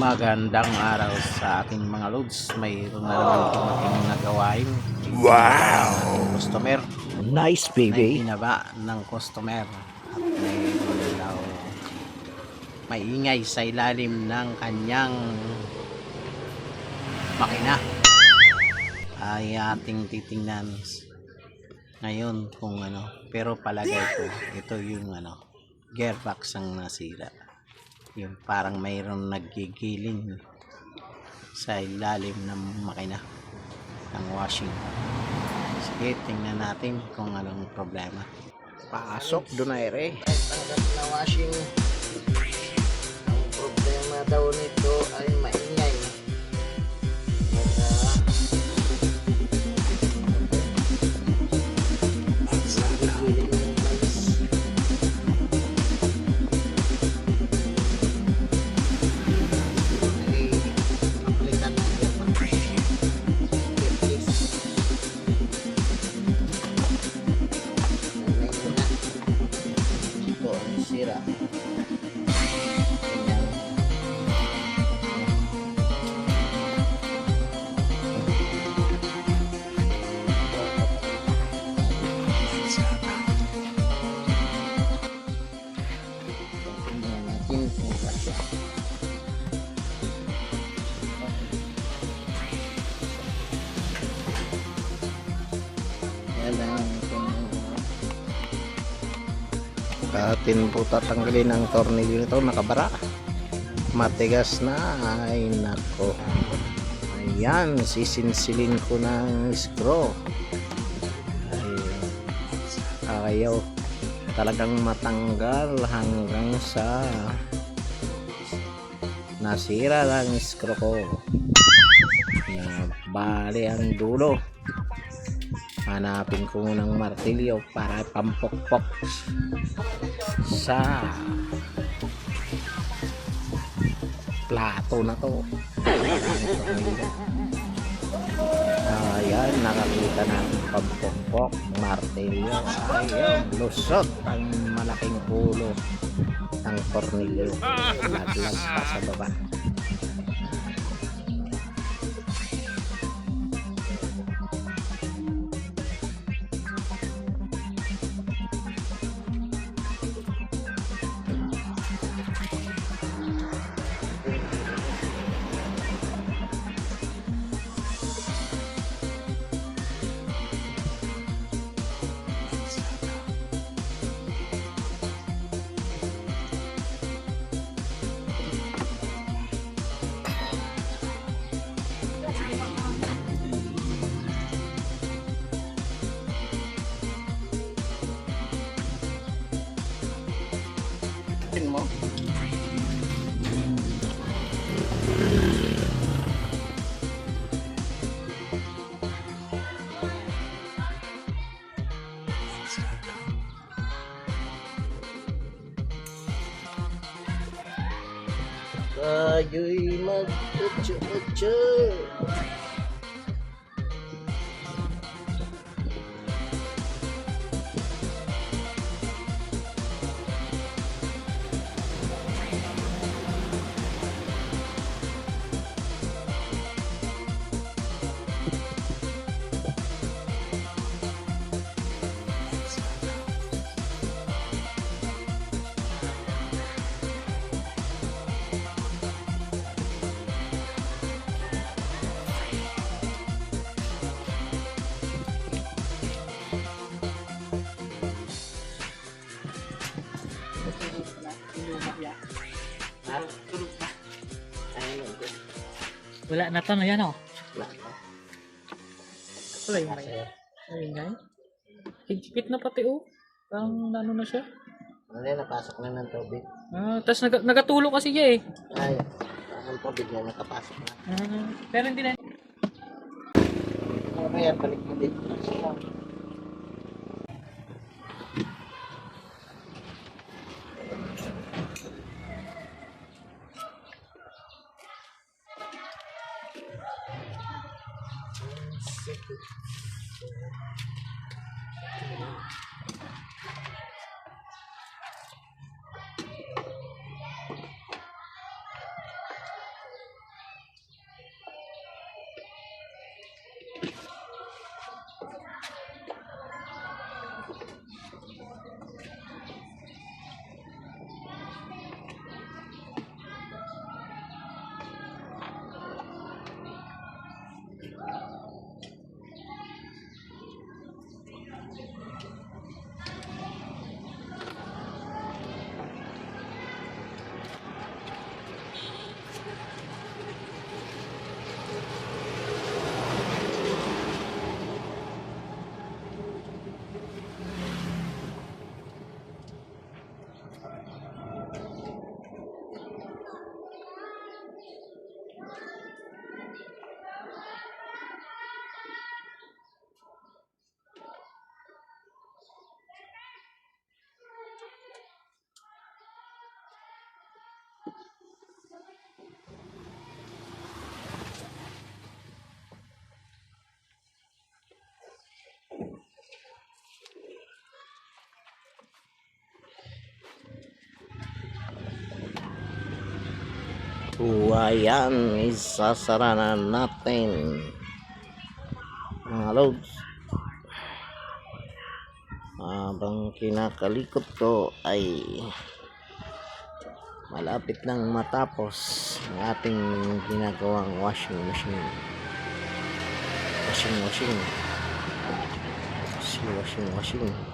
Magandang araw sa ating mga loads. Mayroon na naman dumating na gawain. Wow! Customer Nice, baby. binaba ng customer. At mayroon daw maingay sa ilalim ng kanyang makina. Ay ating titingnan ngayon kung ano. Pero palagay ko, ito yung ano, gearbox ang nasira. Yung parang mayroon naggigiling sa ilalim ng makina ng washing. Sige, tingnan natin kung anong problema. Pasok, donaire. Tanggap na washing. Ang problema daw nito ay maingay. Yan lang kung Atin po tatanggalin ang tornilyo nito, nakabara. Matigas na, ay nako. Ayan, sisinsilin ko ng screw. Ay, ayaw talagang matanggal hanggang sa nasira lang screw ko. Na bali ang dulo. Hanapin ko ng martilyo para pampokpok sa plato na to. Ayan, nakakita ng pampokpok, martilyo. Ayun, lusot ang malaking ulo ng tornilyo. Laglag pa sa baba. dream of the future. Wala na to, no yan oh. Wala pa. Wala yung may. Ayun nga. Higpit na pati oh. Parang ano na siya. Ano yan, napasok na ng tubig. Ah, tapos nag nagatulog kasi siya eh. Ay, ang tubig na nakapasok na. Ah, pero hindi na. Ano yan, balik mo dito. Amen. So ayan, isasara na natin mga loads. Habang kinakalikot ko ay malapit nang matapos ang ating ginagawang washing machine. Washing washing. Washing washing washing.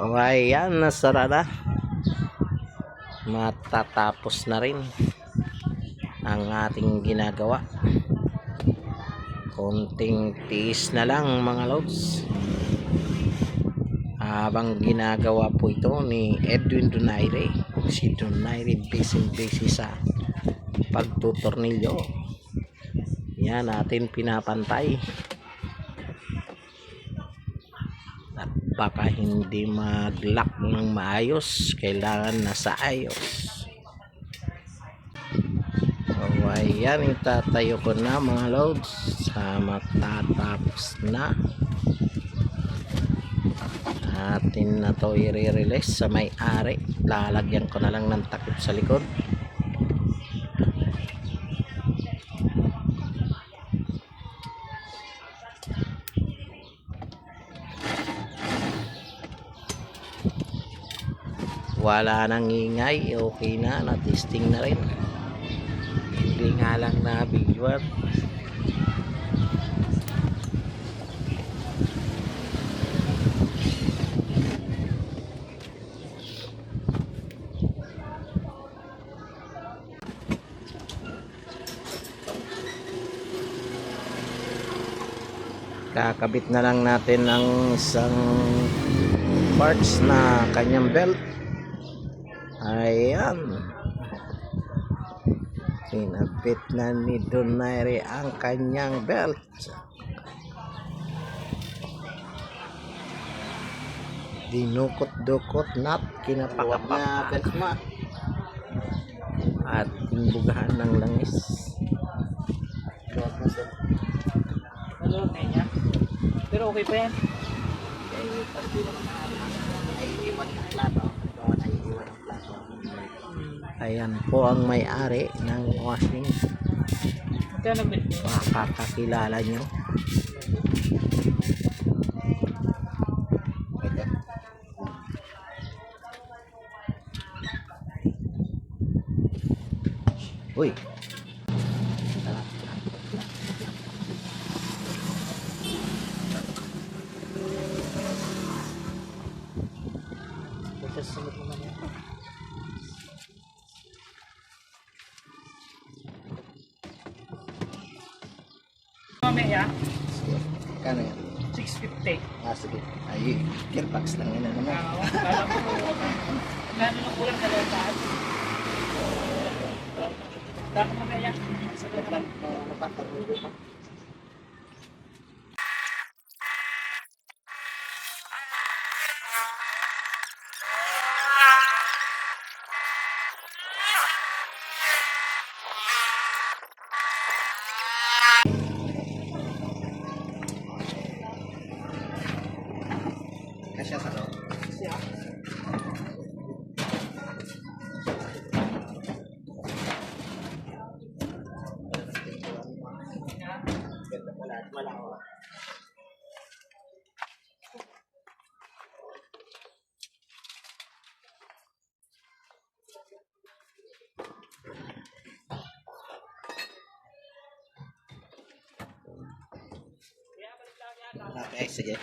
O ayan, nasara na. Matatapos na rin ang ating ginagawa. Konting tiis na lang mga lods. Habang ginagawa po ito ni Edwin Donaire. Si Donaire busy busy sa pagtutornilyo. Yan natin pinapantay. at baka hindi mag-lock ng maayos. Kailangan nasa ayos. So ayan itatayo ko na mga loads. Sa matatapos na. Atin na to i-release sa may-ari. Lalagyan ko na lang ng takip sa likod wala nang ingay okay na na-testing na rin. Hindi nga lang na videoan kakabit na lang natin ang isang parts na kanyang belt Ayan. Kinabit na ni Donaire ang kanyang belt. Dinukot-dukot nat kinapakapak belt ma. At imbugahan ng langis. Ano na niya? Pero okay pa yan. Ay, iwan ng Ayan po ang may-ari ng washing. Makakakilala nyo. Uy. Mamaya, Kano yan? 650. Ah, sige. Ay, gearbox lang yun. Ano? Ah, kala ko, Gano'n lang kulang dalawang daan. Dako mamaya. Saglit lang. Kasya Okay, sige.